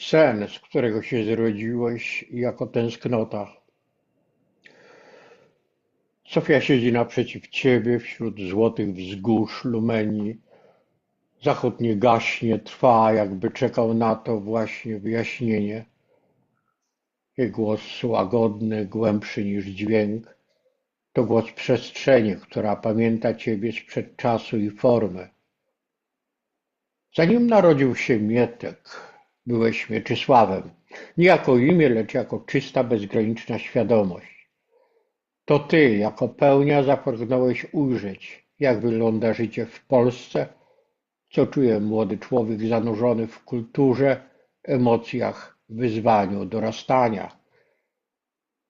sen, z którego się zrodziłeś, jako tęsknota. Sofia siedzi naprzeciw ciebie wśród złotych wzgórz Lumenii. Zachód nie gaśnie, trwa, jakby czekał na to właśnie wyjaśnienie. Jej głos łagodny, głębszy niż dźwięk. To głos przestrzeni, która pamięta ciebie sprzed czasu i formy. Zanim narodził się Mietek, byłeś Mieczysławem. Nie jako imię, lecz jako czysta, bezgraniczna świadomość. To ty, jako pełnia, zapragnąłeś ujrzeć, jak wygląda życie w Polsce, co czuje młody człowiek zanurzony w kulturze, emocjach, wyzwaniu, dorastania.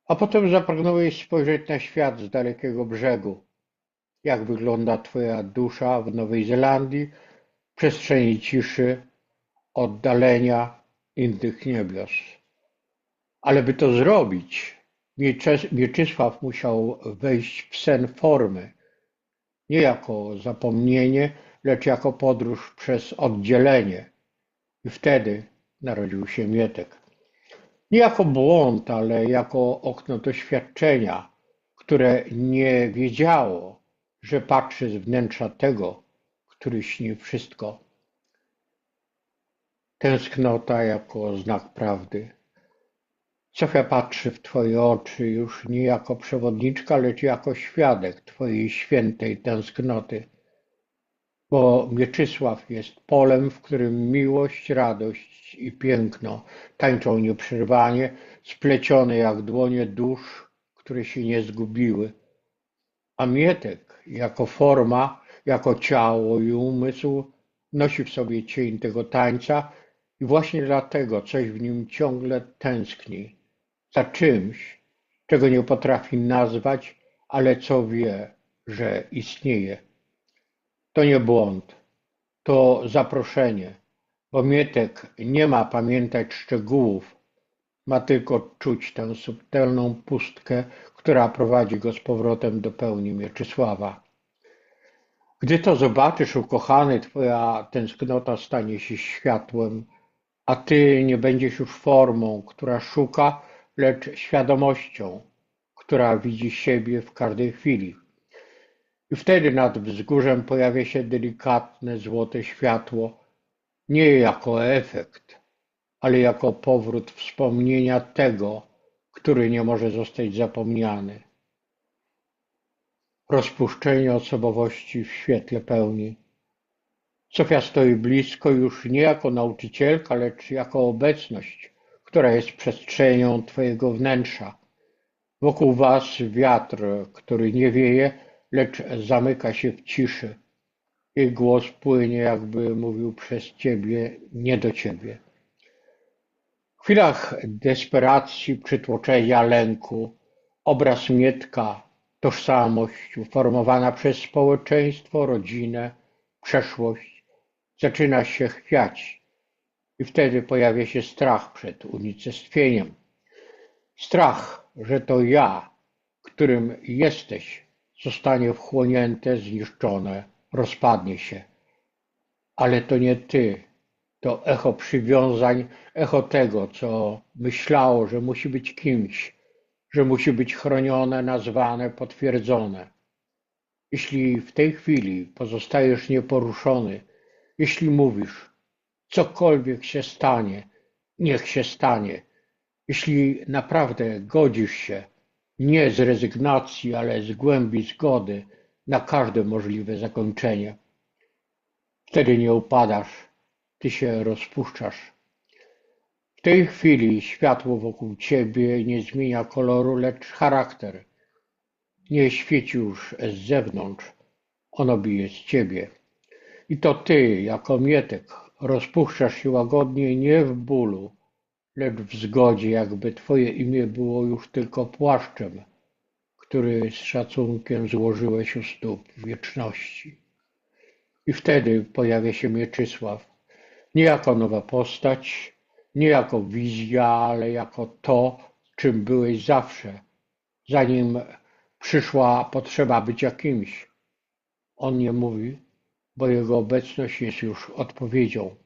A potem zapragnąłeś spojrzeć na świat z dalekiego brzegu. Jak wygląda twoja dusza w Nowej Zelandii, przestrzeni ciszy, oddalenia innych niebios. Ale by to zrobić, Mieczysław musiał wejść w sen formy, nie jako zapomnienie, lecz jako podróż przez oddzielenie. I wtedy narodził się Mietek. Nie jako błąd, ale jako okno doświadczenia, które nie wiedziało, że patrzy z wnętrza tego, który śni wszystko. Tęsknota jako znak prawdy. Sofia patrzy w Twoje oczy już nie jako przewodniczka, lecz jako świadek Twojej świętej tęsknoty. Bo Mieczysław jest polem, w którym miłość, radość i piękno tańczą nieprzerwanie, splecione jak dłonie dusz, które się nie zgubiły. A Mietek jako forma, jako ciało i umysł nosi w sobie cień tego tańca i właśnie dlatego coś w nim ciągle tęskni za czymś, czego nie potrafi nazwać, ale co wie, że istnieje. To nie błąd, to zaproszenie, bo Mietek nie ma pamiętać szczegółów, ma tylko czuć tę subtelną pustkę, która prowadzi go z powrotem do pełni Mieczysława. Gdy to zobaczysz, ukochany, twoja tęsknota stanie się światłem, a ty nie będziesz już formą, która szuka, lecz świadomością, która widzi siebie w każdej chwili. I wtedy nad wzgórzem pojawia się delikatne złote światło, nie jako efekt, ale jako powrót wspomnienia tego, który nie może zostać zapomniany. Rozpuszczenie osobowości w świetle pełni. Sofia stoi blisko już nie jako nauczycielka, lecz jako obecność, która jest przestrzenią Twojego wnętrza. Wokół Was wiatr, który nie wieje, lecz zamyka się w ciszy. Jej głos płynie, jakby mówił przez Ciebie, nie do Ciebie. W chwilach desperacji, przytłoczenia, lęku, obraz Mietka, tożsamość uformowana przez społeczeństwo, rodzinę, przeszłość, zaczyna się chwiać i wtedy pojawia się strach przed unicestwieniem. Strach, że to ja, którym jesteś, zostanie wchłonięte, zniszczone, rozpadnie się. Ale to nie ty, to echo przywiązań, echo tego, co myślało, że musi być kimś, że musi być chronione, nazwane, potwierdzone. Jeśli w tej chwili pozostajesz nieporuszony, jeśli mówisz, cokolwiek się stanie, niech się stanie, jeśli naprawdę godzisz się, nie z rezygnacji, ale z głębi zgody na każde możliwe zakończenie, wtedy nie upadasz, ty się rozpuszczasz. W tej chwili światło wokół ciebie nie zmienia koloru, lecz charakter. Nie świeci już z zewnątrz, ono bije z ciebie. I to ty, jako mietek, rozpuszczasz się łagodnie nie w bólu, lecz w zgodzie, jakby twoje imię było już tylko płaszczem, który z szacunkiem złożyłeś u stóp wieczności. I wtedy pojawia się Mieczysław, nie jako nowa postać, nie jako wizja, ale jako to, czym byłeś zawsze, zanim przyszła potrzeba bycia kimś. On nie mówi, bo jego obecność jest już odpowiedzią.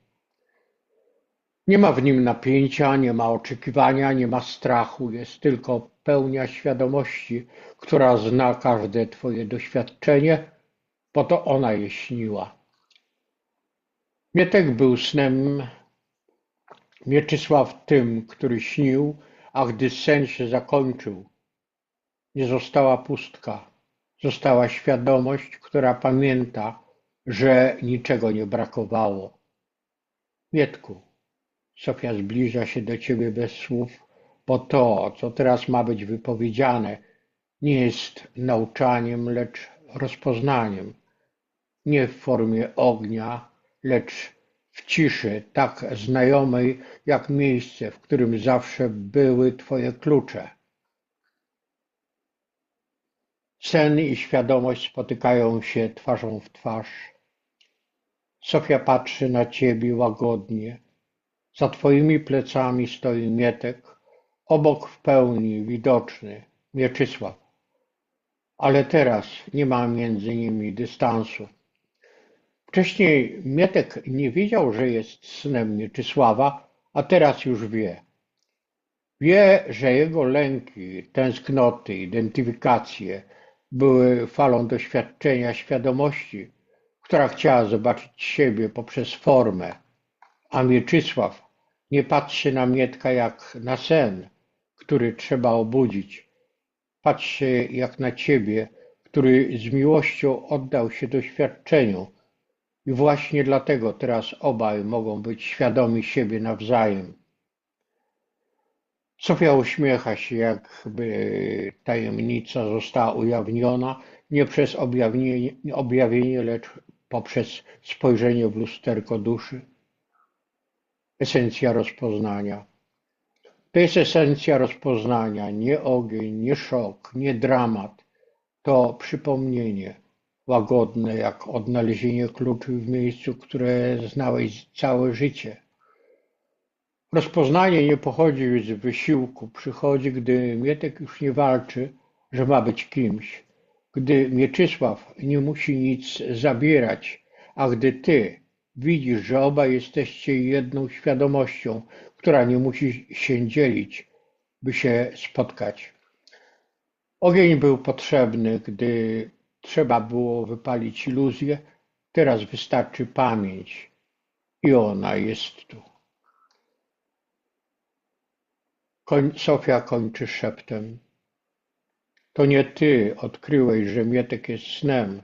Nie ma w nim napięcia, nie ma oczekiwania, nie ma strachu, jest tylko pełnia świadomości, która zna każde twoje doświadczenie, bo to ona je śniła. Mietek był snem Mieczysław tym, który śnił, a gdy sen się zakończył, nie została pustka, została świadomość, która pamięta, że niczego nie brakowało. Mietku, Sofia zbliża się do ciebie bez słów, bo to, co teraz ma być wypowiedziane, nie jest nauczaniem, lecz rozpoznaniem. Nie w formie ognia, lecz w ciszy, tak znajomej jak miejsce, w którym zawsze były twoje klucze. Sen i świadomość spotykają się twarzą w twarz. Sofia patrzy na ciebie łagodnie. Za twoimi plecami stoi Mietek, obok w pełni widoczny Mieczysław. Ale teraz nie ma między nimi dystansu. Wcześniej Mietek nie wiedział, że jest synem Mieczysława, a teraz już wie. Wie, że jego lęki, tęsknoty, identyfikacje były falą doświadczenia świadomości, która chciała zobaczyć siebie poprzez formę, a Mieczysław nie patrzy na Mietka jak na sen, który trzeba obudzić. Patrzy jak na ciebie, który z miłością oddał się doświadczeniu, i właśnie dlatego teraz obaj mogą być świadomi siebie nawzajem. Sofia uśmiecha się, jakby tajemnica została ujawniona nie przez objawienie, objawienie, lecz poprzez spojrzenie w lusterko duszy. Esencja rozpoznania. To jest esencja rozpoznania, nie ogień, nie szok, nie dramat. To przypomnienie łagodne jak odnalezienie kluczy w miejscu, które znałeś całe życie. Rozpoznanie nie pochodzi z wysiłku, przychodzi, gdy Mietek już nie walczy, że ma być kimś, gdy Mieczysław nie musi nic zabierać, a gdy ty widzisz, że obaj jesteście jedną świadomością, która nie musi się dzielić, by się spotkać. Ogień był potrzebny, gdy Trzeba było wypalić iluzję, teraz wystarczy pamięć i ona jest tu. Sofia kończy szeptem. To nie ty odkryłeś, że Mietek jest snem.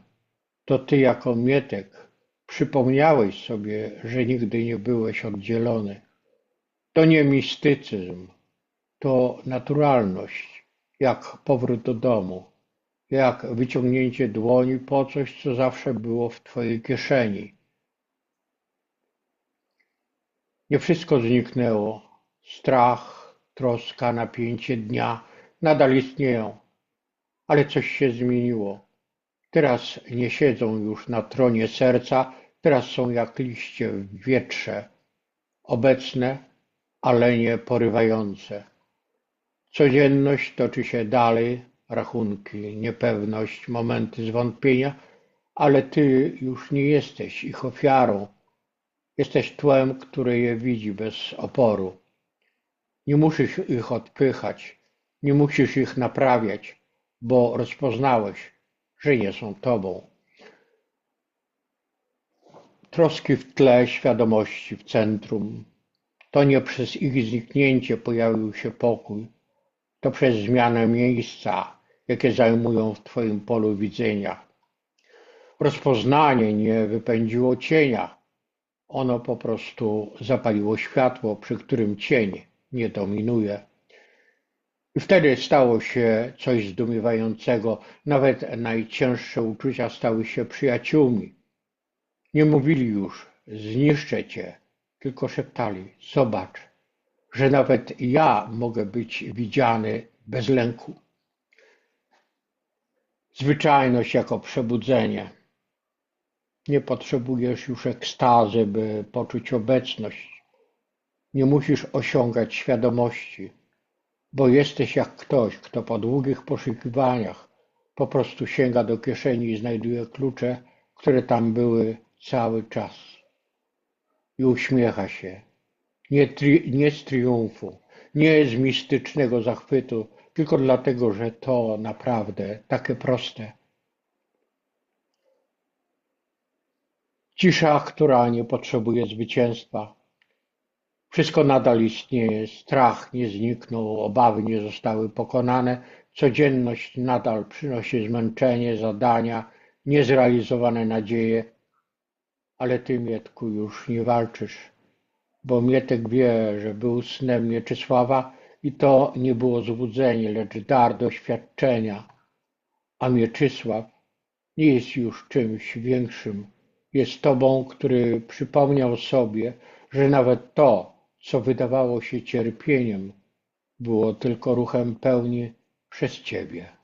To ty jako Mietek przypomniałeś sobie, że nigdy nie byłeś oddzielony. To nie mistycyzm, to naturalność, jak powrót do domu jak wyciągnięcie dłoni po coś, co zawsze było w twojej kieszeni. Nie wszystko zniknęło. Strach, troska, napięcie dnia nadal istnieją, ale coś się zmieniło. Teraz nie siedzą już na tronie serca, teraz są jak liście w wietrze, obecne, ale nie porywające. Codzienność toczy się dalej, rachunki, niepewność, momenty zwątpienia, ale ty już nie jesteś ich ofiarą. Jesteś tłem, które je widzi bez oporu. Nie musisz ich odpychać, nie musisz ich naprawiać, bo rozpoznałeś, że nie są tobą. Troski w tle, świadomości w centrum. To nie przez ich zniknięcie pojawił się pokój, to przez zmianę miejsca, jakie zajmują w Twoim polu widzenia. Rozpoznanie nie wypędziło cienia, ono po prostu zapaliło światło, przy którym cień nie dominuje. I wtedy stało się coś zdumiewającego, nawet najcięższe uczucia stały się przyjaciółmi. Nie mówili już, zniszczę cię, tylko szeptali, zobacz, że nawet ja mogę być widziany bez lęku. Zwyczajność jako przebudzenie. Nie potrzebujesz już ekstazy, by poczuć obecność. Nie musisz osiągać świadomości, bo jesteś jak ktoś, kto po długich poszukiwaniach po prostu sięga do kieszeni i znajduje klucze, które tam były cały czas. I uśmiecha się. Nie, tri, nie z triumfu, nie z mistycznego zachwytu, tylko dlatego, że to naprawdę takie proste. Cisza, która nie potrzebuje zwycięstwa. Wszystko nadal istnieje, strach nie zniknął, obawy nie zostały pokonane, codzienność nadal przynosi zmęczenie, zadania, niezrealizowane nadzieje, ale ty, Mietku, już nie walczysz, bo Mietek wie, że był snem Mieczysława i to nie było złudzenie, lecz dar doświadczenia, a Mieczysław nie jest już czymś większym. Jest tobą, który przypomniał sobie, że nawet to, co wydawało się cierpieniem, było tylko ruchem pełni przez ciebie.